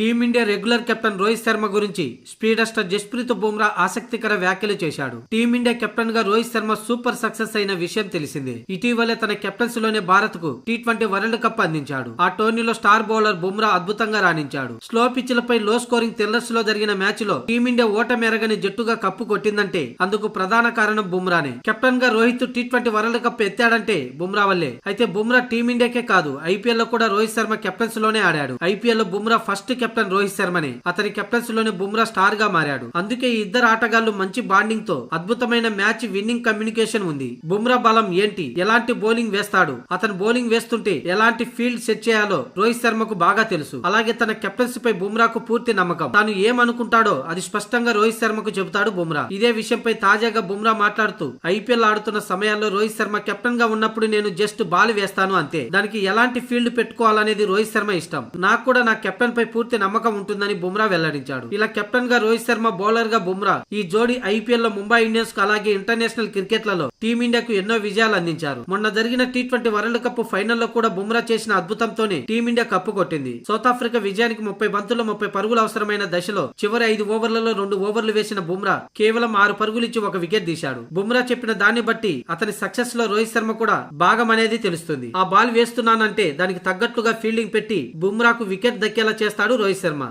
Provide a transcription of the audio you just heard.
Team India regular captain Rohit Sharma గురించి speedster Jasprit Bumrah ఆసక్తికర వ్యాఖ్యలు చేశాడు. టీమిండియా కెప్టెన్గా రోహిత్ శర్మ సూపర్ సక్సెస్ అయిన విషయం తెలిసిందే. ఇటీవలే తన కెప్టెన్సీ లోనే భారత్కు టీ ట్వంటీ వరల్డ్ కప్ అందించాడు. ఆ టోర్నీలో స్టార్ బౌలర్ బుమ్రా అద్భుతంగా రాణించాడు. స్లో పిచ్లపై లో స్కోరింగ్ థ్రిల్లర్స్లో జరిగిన మ్యాచ్లో టీమిండియా ఓటమెరగని జట్టుగా కప్పు కొట్టిందంటే అందుకు ప్రధాన కారణం బుమ్రానే. కెప్టెన్గా Rohit T twenty world cup ఎత్తాడంటే Bumrah వల్లే. అయితే బుమ్రా టీమిండియాకే కాదు ఐపీఎల్లో కూడా రోహిత్ శర్మ కెప్టెన్సీ లోనే ఆడాడు ఐపీఎల్లో Bumrah first captain captain Rohit శర్మనే. అతని కెప్టెన్సీ లోనే బుమ్రా స్టార్గా మారాడు. అందుకే ఈ ఇద్దరు ఆటగాళ్ళు మంచి బాండింగ్తో అద్భుతమైన మ్యాచ్ విన్నింగ్ కమ్యూనికేషన్ ఉంది. బుమ్రా బలం ఏంటి? ఎలాంటి బౌలింగ్ వేస్తాడు? అతను బౌలింగ్ వేస్తుంటే ఎలాంటి ఫీల్డ్ సెట్ చేయాలో రోహిత్ శర్మకు బాగా తెలుసు. అలాగే తన కెప్టెన్సీ పై బుమ్రాకు పూర్తి నమ్మకం. తాను ఏమనుకుంటాడో అది స్పష్టంగా రోహిత్ శర్మకు చెబుతాడు బుమ్రా. ఇదే విషయంపై తాజాగా బుమ్రా మాట్లాడుతూ ఐపీఎల్ ఆడుతున్న సమయాల్లో రోహిత్ శర్మ కెప్టెన్గా ఉన్నప్పుడు నేను జస్ట్ బాల్ వేస్తాను అంతే. దానికి ఎలాంటి ఫీల్డ్ పెట్టుకోవాలనేది రోహిత్ శర్మ ఇష్టం. నాకు కూడా నా కెప్టెన్ పై పూర్తి నమ్మకం ఉంటుందని బుమ్రా వెల్లడించాడు. ఇలా కెప్టెన్గా రోహిత్ శర్మ బౌలర్గా బుమ్రా ఈ జోడీ ఐపీఎల్లో ముంబై ఇండియన్స్కు అలాగే ఇంటర్నేషనల్ క్రికెట్లలో టీమిండియాకు ఎన్నో విజయాలు అందించారు. మొన్న జరిగిన టీ ట్వంటీ వరల్డ్ కప్ ఫైనల్లో కూడా బుమ్రా చేసిన అద్భుతంతోనే టీమిండియా కప్పు కొట్టింది. సౌత్ ఆఫ్రికా విజయానికి ముప్పై బంతుల్లో ముప్పై పరుగులు అవసరమైన దశలో చివరి ఐదు ఓవర్లలో రెండు ఓవర్లు వేసిన బుమ్రా కేవలం ఆరు పరుగులు ఇచ్చి ఒక వికెట్ తీశాడు. బుమ్రా చెప్పిన దాన్ని బట్టి అతని సక్సెస్లో రోహిత్ శర్మ కూడా భాగం అనేది తెలుస్తుంది. ఆ బాల్ వేస్తున్నానంటే దానికి తగ్గట్టుగా ఫీల్డింగ్ పెట్టి బుమ్రాకు వికెట్ దక్కేలా చేస్తాడు రోహిత్ శర్మ